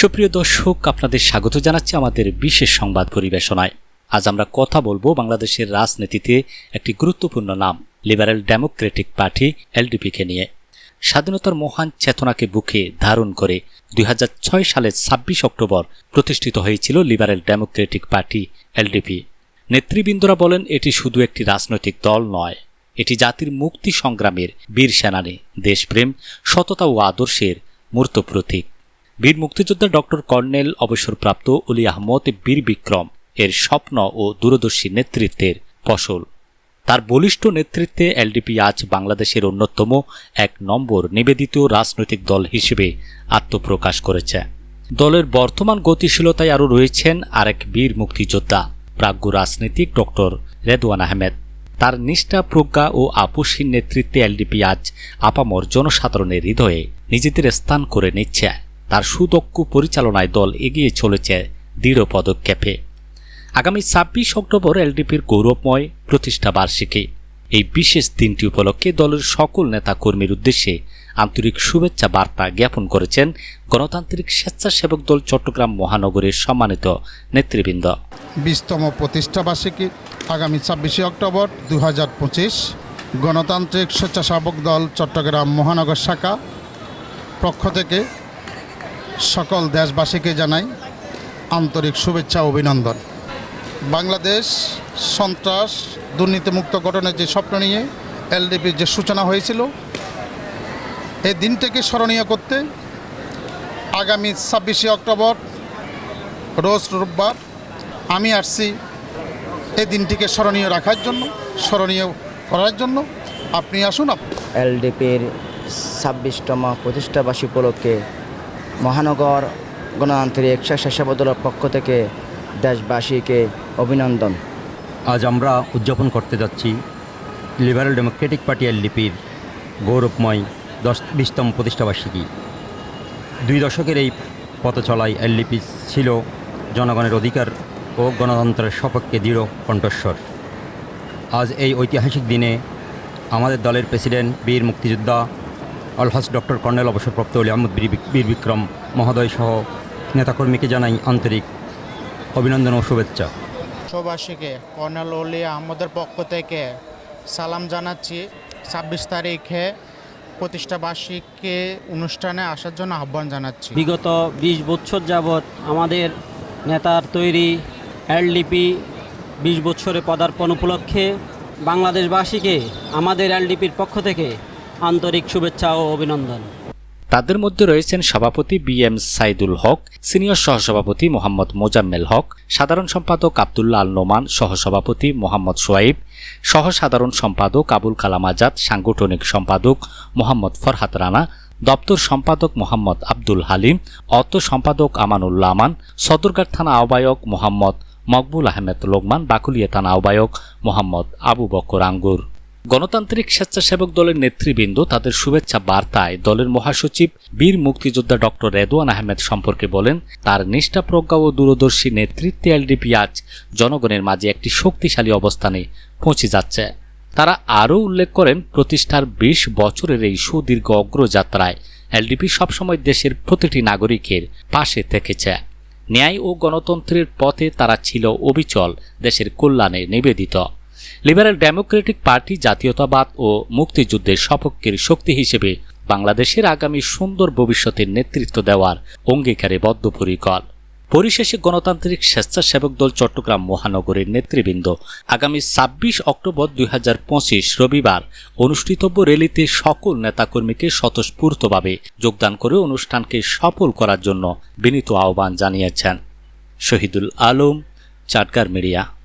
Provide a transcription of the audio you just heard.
সুপ্রিয় দর্শক, আপনাদের স্বাগত জানাচ্ছি আমাদের বিশেষ সংবাদ পরিবেশনায়। আজ আমরা কথা বলব বাংলাদেশের রাজনীতিতে একটি গুরুত্বপূর্ণ নাম, লিবারেল ডেমোক্রেটিক পার্টি, এলডিপিকে নিয়ে। স্বাধীনতার মহান চেতনাকে বুকে ধারণ করে দুই হাজার ছয় সালের ছাব্বিশ অক্টোবর প্রতিষ্ঠিত হয়েছিল লিবারেল ডেমোক্রেটিক পার্টি, এলডিপি। নেতৃবৃন্দরা বলেন, এটি শুধু একটি রাজনৈতিক দল নয়, এটি জাতির মুক্তি সংগ্রামের বীর সেনানী, দেশপ্রেম, সততা ও আদর্শের মূর্ত প্রতীক। বীর মুক্তিযোদ্ধা ডক্টর কর্নেল অবসরপ্রাপ্ত অলি আহমদ বীর বিক্রম এর স্বপ্ন ও দূরদর্শী নেতৃত্বের ফসল। তার বলিষ্ঠ নেতৃত্বে এলডিপি আজ বাংলাদেশের অন্যতম এক নম্বর নিবেদিত রাজনৈতিক দল হিসেবে আত্মপ্রকাশ করেছে। দলের বর্তমান গতিশীলতায় আরও রয়েছেন আরেক বীর মুক্তিযোদ্ধা, প্রাজ্ঞ রাজনীতিক ডক্টর রেদওয়ান আহমেদ। তার নিষ্ঠা, প্রজ্ঞা ও আপসীর নেতৃত্বে এলডিপি আজ আপামর জনসাধারণের হৃদয়ে নিজেদের স্থান করে নিচ্ছে। তার সুদক্ষ পরিচালনায় দল এগিয়ে চলেছে দৃঢ় পদক্ষেপে। আগামী ছাব্বিশ অক্টোবর এলডিপির গৌরবময় প্রতিষ্ঠা বার্ষিকী। এই বিশেষ দিনটি উপলক্ষে দলের সকল নেতাকর্মীর উদ্দেশ্যে আন্তরিক শুভেচ্ছা বার্তা জ্ঞাপন করেছেন গণতান্ত্রিক স্বেচ্ছাসেবক দল চট্টগ্রাম মহানগরের সম্মানিত নেতৃবৃন্দ। বিশতম প্রতিষ্ঠাবার্ষিকী আগামী ছাব্বিশে অক্টোবর দু হাজার পঁচিশ। গণতান্ত্রিক স্বেচ্ছাসেবক দল চট্টগ্রাম মহানগর শাখা পক্ষ থেকে সকল দেশবাসীকে জানাই আন্তরিক শুভেচ্ছা অভিনন্দন। বাংলাদেশ সন্ত্রাস, দুর্নীতিমুক্ত গঠনের যে স্বপ্ন নিয়ে এলডিপির যে সূচনা হয়েছিল, এই দিনটিকে স্মরণীয় করতে আগামী ছাব্বিশে অক্টোবর, রোজ রোববার আমি আসছি এই দিনটিকে স্মরণীয় রাখার জন্য, স্মরণীয় করার জন্য। আপনি আসুন এলডিপির ছাব্বিশতম প্রতিষ্ঠাবাসী উপলক্ষে মহানগর গণতান্ত্রিক স্বেচ্ছাসেবক দলের পক্ষ থেকে দেশবাসীকে অভিনন্দন। আজ আমরা উদযাপন করতে যাচ্ছি লিবারেল ডেমোক্রেটিক পার্টি এলডিপির গৌরবময় দশ, বিশতম প্রতিষ্ঠাবার্ষিকী দুই দশকের এই পথ চলায় এলডিপি ছিল জনগণের অধিকার ও গণতন্ত্রের সপক্ষে দৃঢ় কণ্ঠস্বর। আজ এই ঐতিহাসিক দিনে আমাদের দলের প্রেসিডেন্ট বীর মুক্তিযোদ্ধা আলহাজ ডক্টর কর্নেল অবসরপ্রাপ্ত অলি আহমদ বীর বিক- বিক্রম মহোদয় সহ নেতাকর্মীকে জানাই আন্তরিক অভিনন্দন ও শুভেচ্ছা। বিশ্ববাসীকে কর্নেল অলি আহমদের পক্ষ থেকে সালাম জানাচ্ছি। ছাব্বিশ তারিখে প্রতিষ্ঠা বার্ষিকী অনুষ্ঠানে আসার জন্য আহ্বান জানাচ্ছি। বিগত বিশ বছর যাবৎ আমাদের নেতার তৈরি এলডিপি বিশ বছরে পদার্পণ উপলক্ষে বাংলাদেশবাসীকে আমাদের এলডিপির পক্ষ থেকে আন্তরিক শুভেচ্ছা ও অভিনন্দন। তাদের মধ্যে রয়েছেন সভাপতি B M Saidul Haque, senior সহসভাপতি মোহাম্মদ মোজাম্মেল হক, সাধারণ সম্পাদক আবদুল্লা আল নোমান, সহসভাপতি মোহাম্মদ সোয়াইব সহ সাধারণ সম্পাদক আবুল কালাম আজাদ, সাংগঠনিক সম্পাদক মোহাম্মদ ফরহাত রানা, দপ্তর সম্পাদক মোহাম্মদ আব্দুল হালিম, অর্থ সম্পাদক আমানুল্লাহ আমান, সদরঘাট থানা আহ্বায়ক মোহাম্মদ মকবুল আহমেদ লোকমান, বাকুলিয়া থানা আহ্বায়ক মোহাম্মদ আবু বকর আঙ্গুর। গণতান্ত্রিক স্বেচ্ছাসেবক দলের নেতৃবৃন্দ তাদের শুভেচ্ছা বার্তায় দলের মহাসচিব, বীর মুক্তিযোদ্ধা ডক্টর রেদওয়ান আহমেদ সম্পর্কে বলেন, তার নিষ্ঠা, প্রজ্ঞা ও দূরদর্শী নেতৃত্বে এলডিপি আজ জনগণের মাঝে একটি শক্তিশালী অবস্থানে পৌঁছে যাচ্ছে। তারা আরও উল্লেখ করেন, প্রতিষ্ঠার বিশ বছরের এই সুদীর্ঘ অগ্রযাত্রায় এলডিপি সবসময় দেশের প্রতিটি নাগরিকের পাশে থেকেছে। ন্যায় ও গণতন্ত্রের পথে তারা ছিল অবিচল, দেশের কল্যাণে নিবেদিত। লিবারেল ডেমোক্রেটিক পার্টি, জাতীয়তাবাদ ও মুক্তিযুদ্ধের সপক্ষের শক্তি হিসেবে বাংলাদেশের আগামী সুন্দর ভবিষ্যতের নেতৃত্ব দেওয়ার অঙ্গীকারে বদ্ধপরিকর। পরিশেষে গণতান্ত্রিক স্বেচ্ছাসেবক দল চট্টগ্রাম মহানগরের নেতৃবৃন্দ আগামী ছাব্বিশ অক্টোবর দুই হাজার পঁচিশ রবিবার অনুষ্ঠিতব্য র্যালিতে সকল নেতাকর্মীকে স্বতঃস্ফূর্তভাবে যোগদান করে অনুষ্ঠানকে সফল করার জন্য বিনীত আহ্বান জানিয়েছেন। শহীদুল আলম, চাটগার মিডিয়া।